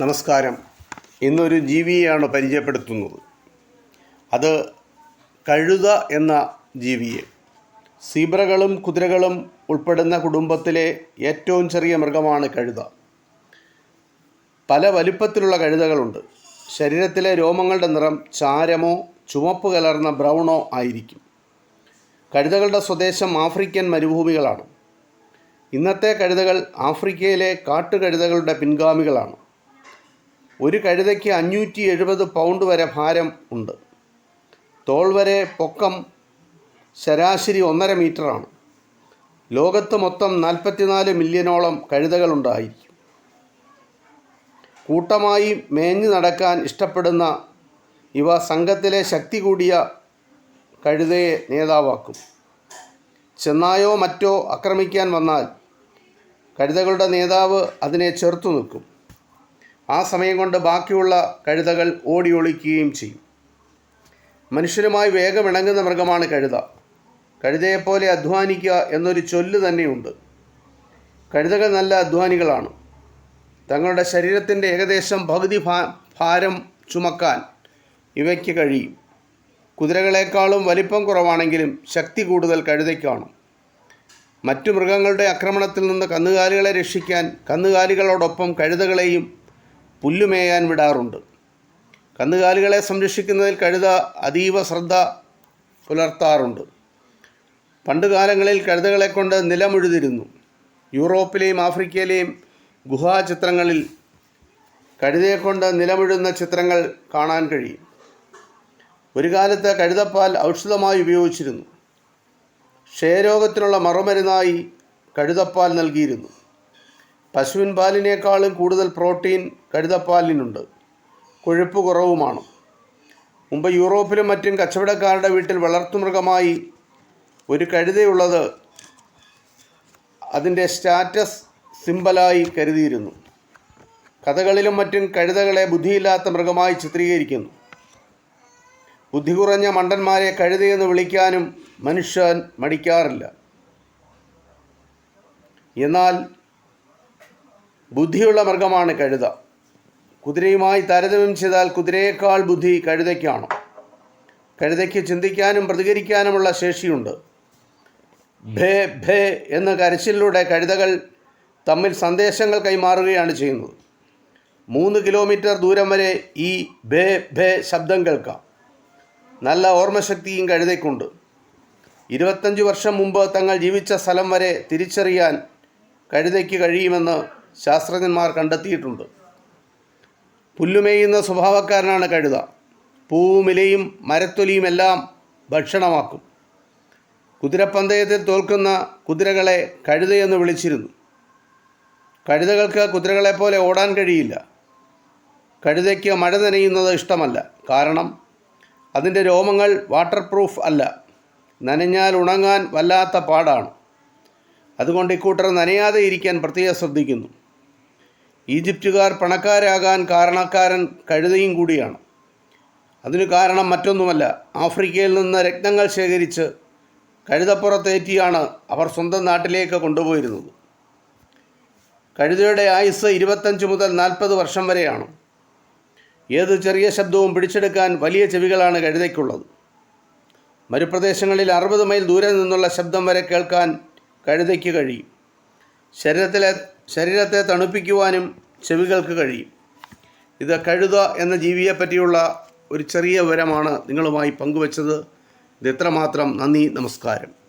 നമസ്കാരം. ഇന്നൊരു ജീവിയെയാണ് പരിചയപ്പെടുത്തുന്നത്. അത് കഴുത എന്ന ജീവിയെ. സീബ്രകളും കുതിരകളും ഉൾപ്പെടുന്ന കുടുംബത്തിലെ ഏറ്റവും ചെറിയ മൃഗമാണ് കഴുത. പല വലിപ്പത്തിലുള്ള കഴുതകളുണ്ട്. ശരീരത്തിലെ രോമങ്ങളുടെ നിറം ചാരമോ ചുവപ്പ് കലർന്ന ബ്രൗണോ ആയിരിക്കും. കഴുതകളുടെ സ്വദേശം ആഫ്രിക്കൻ മരുഭൂമികളാണ്. ഇന്നത്തെ കഴുതകൾ ആഫ്രിക്കയിലെ കാട്ടുകഴുതകളുടെ പിൻഗാമികളാണ്. ഒരു കഴുതയ്ക്ക് അഞ്ഞൂറ്റി എഴുപത് പൗണ്ട് വരെ ഭാരം ഉണ്ട്. തോൾ വരെ പൊക്കം ശരാശരി ഒന്നര മീറ്ററാണ് ലോകത്ത് മൊത്തം നാൽപ്പത്തിനാല് മില്യണോളം കഴുതകളുണ്ടായിരിക്കും കൂട്ടമായി മേഞ്ഞു നടക്കാൻ ഇഷ്ടപ്പെടുന്ന ഇവ സംഘത്തിലെ ശക്തി കൂടിയ കഴുതയെ നേതാവാക്കും. ചെന്നായോ മറ്റോ ആക്രമിക്കാൻ വന്നാൽ കഴുതകളുടെ നേതാവ് അതിനെ ചെറുത്തു നിൽക്കും. ആ സമയം കൊണ്ട് ബാക്കിയുള്ള കഴുതകൾ ഓടി ഒളിക്കുകയും ചെയ്യും. മനുഷ്യരുമായി വേഗം ഇണങ്ങുന്ന മൃഗമാണ് കഴുത. കഴുതയെപ്പോലെ അധ്വാനിക്കുക എന്നൊരു ചൊല്ല് തന്നെയുണ്ട്. കഴുതകൾ നല്ല അധ്വാനികളാണ്. തങ്ങളുടെ ശരീരത്തിന്റെ ഏകദേശം പകുതി ഭാരം ചുമക്കാൻ ഇവയ്ക്ക് കഴിയും. കുതിരകളെക്കാളും വലിപ്പം കുറവാണെങ്കിലും ശക്തി കൂടുതൽ കഴുതയ്ക്കാണ് മറ്റു മൃഗങ്ങളുടെ ആക്രമണത്തിൽ നിന്ന് കന്നുകാലികളെ രക്ഷിക്കാൻ കന്നുകാലികളോടൊപ്പം കഴുതകളെയും പുല്ലുമേയാൻ വിടാറുണ്ട്. കന്നുകാലികളെ സംരക്ഷിക്കുന്നതിൽ കഴുത അതീവ ശ്രദ്ധ പുലർത്താറുണ്ട്. പണ്ടുകാലങ്ങളിൽ കഴുതകളെ കൊണ്ട് നിലമുഴുതിരുന്നു. യൂറോപ്പിലെയും ആഫ്രിക്കയിലെയും ഗുഹാചിത്രങ്ങളിൽ കഴുതയെക്കൊണ്ട് നിലമുഴുന്ന ചിത്രങ്ങൾ കാണാൻ കഴിയും. ഒരു കാലത്ത് കഴുതപ്പാൽ ഔഷധമായി ഉപയോഗിച്ചിരുന്നു. ക്ഷയരോഗത്തിനുള്ള മറുമരുന്നായി കഴുതപ്പാൽ നൽകിയിരുന്നു. പശുവിൻ പാലിനേക്കാളും കൂടുതൽ പ്രോട്ടീൻ കഴുതപ്പാലിനുണ്ട് കൊഴുപ്പ് കുറവുമാണ്. മുമ്പ് യൂറോപ്പിലും മറ്റും കച്ചവടക്കാരുടെ വീട്ടിൽ വളർത്തുമൃഗമായി ഒരു കഴുതയുള്ളത് അതിന്റെ സ്റ്റാറ്റസ് സിമ്പലായി കരുതിയിരുന്നു. കഥകളിലും മറ്റും കഴുതകളെ ബുദ്ധിയില്ലാത്ത മൃഗമായി ചിത്രീകരിക്കുന്നു. ബുദ്ധി കുറഞ്ഞ മണ്ടന്മാരെ കഴുതയെന്ന് വിളിക്കാനും മനുഷ്യൻ മടിക്കാറില്ല. എന്നാൽ ബുദ്ധിയുള്ള മൃഗമാണ് കഴുത. കുതിരയുമായി താരതമ്യം ചെയ്താൽ കുതിരയേക്കാൾ ബുദ്ധി കഴുതയ്ക്കാണ്. കഴുതയ്ക്ക് ചിന്തിക്കാനും പ്രതികരിക്കാനുമുള്ള ശേഷിയുണ്ട്. ഭേ ഭേ എന്ന കരച്ചിലൂടെ കഴുതകൾ തമ്മിൽ സന്ദേശങ്ങൾ കൈമാറുകയാണ് ചെയ്യുന്നത്. മൂന്ന് കിലോമീറ്റർ ദൂരം വരെ ഈ ഭേ ഭേ ശബ്ദം കേൾക്കാം. നല്ല ഓർമ്മശക്തിയും കഴുതയ്ക്കുണ്ട്. ഇരുപത്തഞ്ച് വർഷം മുമ്പ് തങ്ങൾ ജീവിച്ച സ്ഥലം വരെ തിരിച്ചറിയാൻ കഴുതയ്ക്ക് കഴിയുമെന്ന് ശാസ്ത്രജ്ഞന്മാർ കണ്ടെത്തിയിട്ടുണ്ട്. പുല്ലുമേയുന്ന സ്വഭാവക്കാരനാണ് കഴുത. പൂവും ഇലയും മരത്തൊലിയും എല്ലാം ഭക്ഷണമാക്കും. കുതിരപ്പന്തയത്തിൽ തോൽക്കുന്ന കുതിരകളെ കഴുതയെന്ന് വിളിച്ചിരുന്നു. കഴുതകൾക്ക് കുതിരകളെപ്പോലെ ഓടാൻ കഴിയില്ല. കഴുതയ്ക്ക് മഴ നനയുന്നത് ഇഷ്ടമല്ല. കാരണം അതിന്റെ രോമങ്ങൾ വാട്ടർ പ്രൂഫ് അല്ല. നനഞ്ഞാൽ ഉണങ്ങാൻ വല്ലാത്ത പാടാണ്. അതുകൊണ്ട് ഇക്കൂട്ടർ നനയാതെ ഇരിക്കാൻ പ്രത്യേകം ശ്രദ്ധിക്കുന്നു. ഈജിപ്തുകാർ പണക്കാരാകാൻ കാരണക്കാരൻ കഴുതയും കൂടിയാണ്. അതിനു കാരണം മറ്റൊന്നുമല്ല. ആഫ്രിക്കയിൽ നിന്ന് രക്തങ്ങൾ ശേഖരിച്ച് കഴുതപ്പുറത്തേറ്റിയാണ് അവർ സ്വന്തം നാട്ടിലേക്ക് കൊണ്ടുപോയിരുന്നത്. കഴുതയുടെ ആയുസ് ഇരുപത്തഞ്ച് മുതൽ നാൽപ്പത് വർഷം വരെയാണ്. ഏത് ചെറിയ ശബ്ദവും പിടിച്ചെടുക്കാൻ വലിയ ചെവികളാണ് കഴുതയ്ക്കുള്ളത്. മരുപ്രദേശങ്ങളിൽ അറുപത് മൈൽ ദൂരെ നിന്നുള്ള ശബ്ദം വരെ കേൾക്കാൻ കഴുതയ്ക്ക് കഴിയും. ശരീരത്തിലെ ശരീരത്തെ തണുപ്പിക്കുവാനും ചെവികൾക്ക് കഴിയും. ഇത് കഴുത എന്ന ജീവിയെ പറ്റിയുള്ള ഒരു ചെറിയ വിവരമാണ് നിങ്ങളുമായി പങ്കുവച്ചത്. ഇത് എത്രമാത്രം നന്ദി നമസ്കാരം.